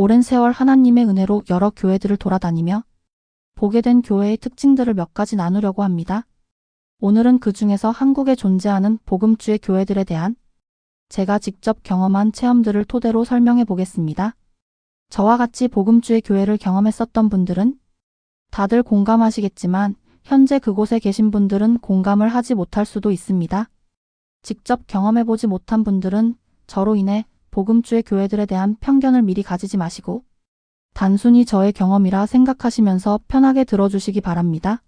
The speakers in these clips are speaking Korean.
오랜 세월 하나님의 은혜로 여러 교회들을 돌아다니며 보게 된 교회의 특징들을 몇 가지 나누려고 합니다. 오늘은 그 중에서 한국에 존재하는 복음주의 교회들에 대한 제가 직접 경험한 체험들을 토대로 설명해 보겠습니다. 저와 같이 복음주의 교회를 경험했었던 분들은 다들 공감하시겠지만 현재 그곳에 계신 분들은 공감을 하지 못할 수도 있습니다. 직접 경험해보지 못한 분들은 저로 인해 복음주의 교회들에 대한 편견을 미리 가지지 마시고 단순히 저의 경험이라 생각하시면서 편하게 들어주시기 바랍니다.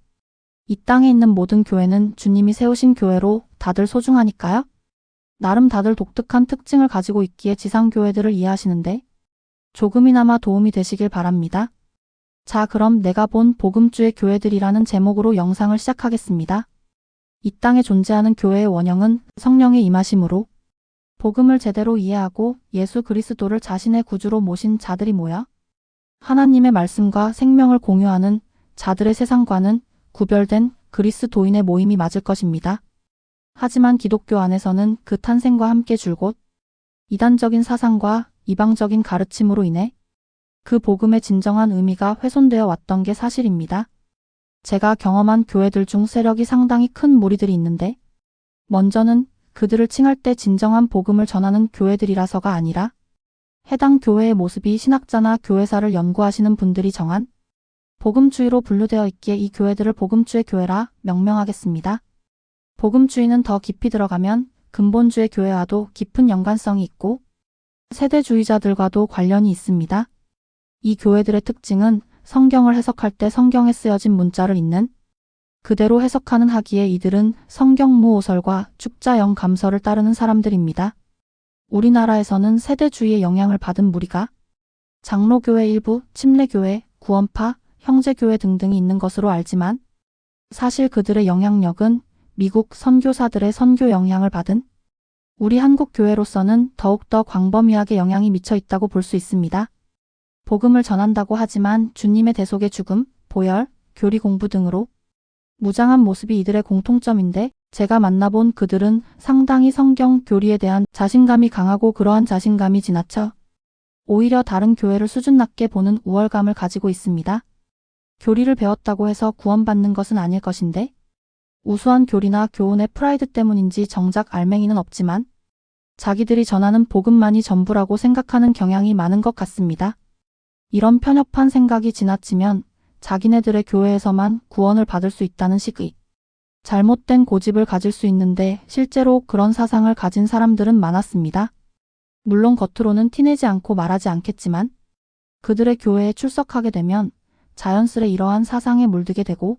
이 땅에 있는 모든 교회는 주님이 세우신 교회로 다들 소중하니까요. 나름 다들 독특한 특징을 가지고 있기에 지상교회들을 이해하시는데 조금이나마 도움이 되시길 바랍니다. 자, 그럼 내가 본 복음주의 교회들이라는 제목으로 영상을 시작하겠습니다. 이 땅에 존재하는 교회의 원형은 성령의 임하심으로 복음을 제대로 이해하고 예수 그리스도를 자신의 구주로 모신 자들이 모여 하나님의 말씀과 생명을 공유하는 자들의 세상과는 구별된 그리스도인의 모임이 맞을 것입니다. 하지만 기독교 안에서는 그 탄생과 함께 줄곧 이단적인 사상과 이방적인 가르침으로 인해 그 복음의 진정한 의미가 훼손되어 왔던 게 사실입니다. 제가 경험한 교회들 중 세력이 상당히 큰 무리들이 있는데 먼저는 그들을 칭할 때 진정한 복음을 전하는 교회들이라서가 아니라 해당 교회의 모습이 신학자나 교회사를 연구하시는 분들이 정한 복음주의로 분류되어 있기에 이 교회들을 복음주의 교회라 명명하겠습니다. 복음주의는 더 깊이 들어가면 근본주의 교회와도 깊은 연관성이 있고 세대주의자들과도 관련이 있습니다. 이 교회들의 특징은 성경을 해석할 때 성경에 쓰여진 문자를 읽는 그대로 해석하는 하기에 이들은 성경무 오설과 축자영 감서를 따르는 사람들입니다. 우리나라에서는 세대주의의 영향을 받은 무리가 장로교회 일부, 침례교회, 구원파, 형제교회 등등이 있는 것으로 알지만 사실 그들의 영향력은 미국 선교사들의 선교 영향을 받은 우리 한국 교회로서는 더욱더 광범위하게 영향이 미쳐 있다고 볼 수 있습니다. 복음을 전한다고 하지만 주님의 대속의 죽음, 보혈, 교리 공부 등으로 무장한 모습이 이들의 공통점인데 제가 만나본 그들은 상당히 성경 교리에 대한 자신감이 강하고 그러한 자신감이 지나쳐 오히려 다른 교회를 수준 낮게 보는 우월감을 가지고 있습니다. 교리를 배웠다고 해서 구원받는 것은 아닐 것인데 우수한 교리나 교훈의 프라이드 때문인지 정작 알맹이는 없지만 자기들이 전하는 복음만이 전부라고 생각하는 경향이 많은 것 같습니다. 이런 편협한 생각이 지나치면 자기네들의 교회에서만 구원을 받을 수 있다는 식의 잘못된 고집을 가질 수 있는데 실제로 그런 사상을 가진 사람들은 많았습니다. 물론 겉으로는 티내지 않고 말하지 않겠지만 그들의 교회에 출석하게 되면 자연스레 이러한 사상에 물들게 되고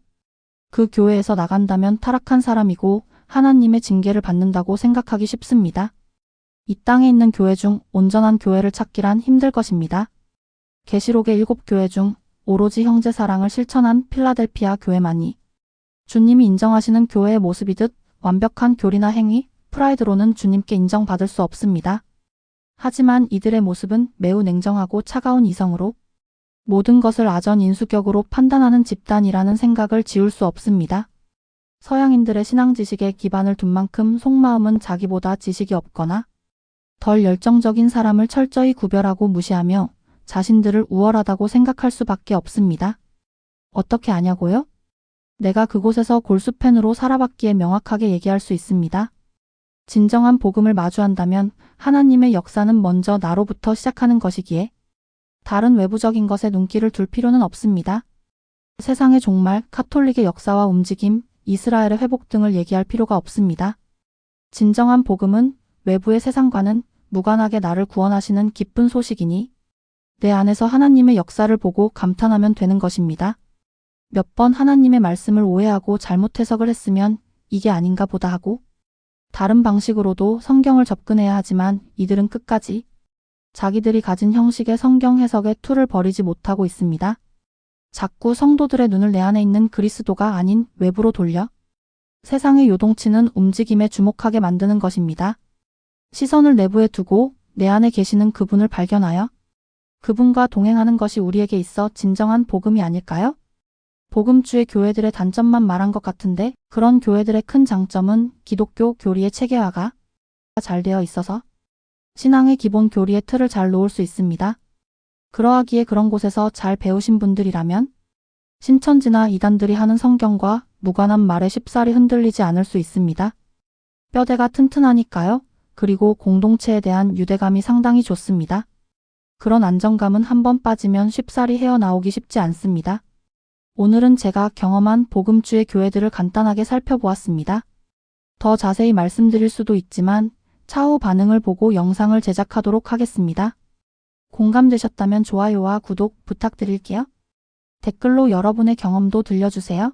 그 교회에서 나간다면 타락한 사람이고 하나님의 징계를 받는다고 생각하기 쉽습니다. 이 땅에 있는 교회 중 온전한 교회를 찾기란 힘들 것입니다. 계시록의 일곱 교회 중 오로지 형제 사랑을 실천한 필라델피아 교회만이 주님이 인정하시는 교회의 모습이듯 완벽한 교리나 행위, 프라이드로는 주님께 인정받을 수 없습니다. 하지만 이들의 모습은 매우 냉정하고 차가운 이성으로 모든 것을 아전 인수격으로 판단하는 집단이라는 생각을 지울 수 없습니다. 서양인들의 신앙 지식에 기반을 둔 만큼 속마음은 자기보다 지식이 없거나 덜 열정적인 사람을 철저히 구별하고 무시하며 자신들을 우월하다고 생각할 수밖에 없습니다. 어떻게 아냐고요? 내가 그곳에서 골수팬으로 살아봤기에 명확하게 얘기할 수 있습니다. 진정한 복음을 마주한다면 하나님의 역사는 먼저 나로부터 시작하는 것이기에 다른 외부적인 것에 눈길을 둘 필요는 없습니다. 세상의 종말, 카톨릭의 역사와 움직임, 이스라엘의 회복 등을 얘기할 필요가 없습니다. 진정한 복음은 외부의 세상과는 무관하게 나를 구원하시는 기쁜 소식이니 내 안에서 하나님의 역사를 보고 감탄하면 되는 것입니다. 몇 번 하나님의 말씀을 오해하고 잘못 해석을 했으면 이게 아닌가 보다 하고 다른 방식으로도 성경을 접근해야 하지만 이들은 끝까지 자기들이 가진 형식의 성경 해석의 툴을 버리지 못하고 있습니다. 자꾸 성도들의 눈을 내 안에 있는 그리스도가 아닌 외부로 돌려 세상의 요동치는 움직임에 주목하게 만드는 것입니다. 시선을 내부에 두고 내 안에 계시는 그분을 발견하여 그분과 동행하는 것이 우리에게 있어 진정한 복음이 아닐까요? 복음주의 교회들의 단점만 말한 것 같은데 그런 교회들의 큰 장점은 기독교 교리의 체계화가 잘 되어 있어서 신앙의 기본 교리의 틀을 잘 놓을 수 있습니다. 그러하기에 그런 곳에서 잘 배우신 분들이라면 신천지나 이단들이 하는 성경과 무관한 말에 쉽사리 흔들리지 않을 수 있습니다. 뼈대가 튼튼하니까요. 그리고 공동체에 대한 유대감이 상당히 좋습니다. 그런 안정감은 한번 빠지면 쉽사리 헤어나오기 쉽지 않습니다. 오늘은 제가 경험한 복음주의 교회들을 간단하게 살펴보았습니다. 더 자세히 말씀드릴 수도 있지만 차후 반응을 보고 영상을 제작하도록 하겠습니다. 공감되셨다면 좋아요와 구독 부탁드릴게요. 댓글로 여러분의 경험도 들려주세요.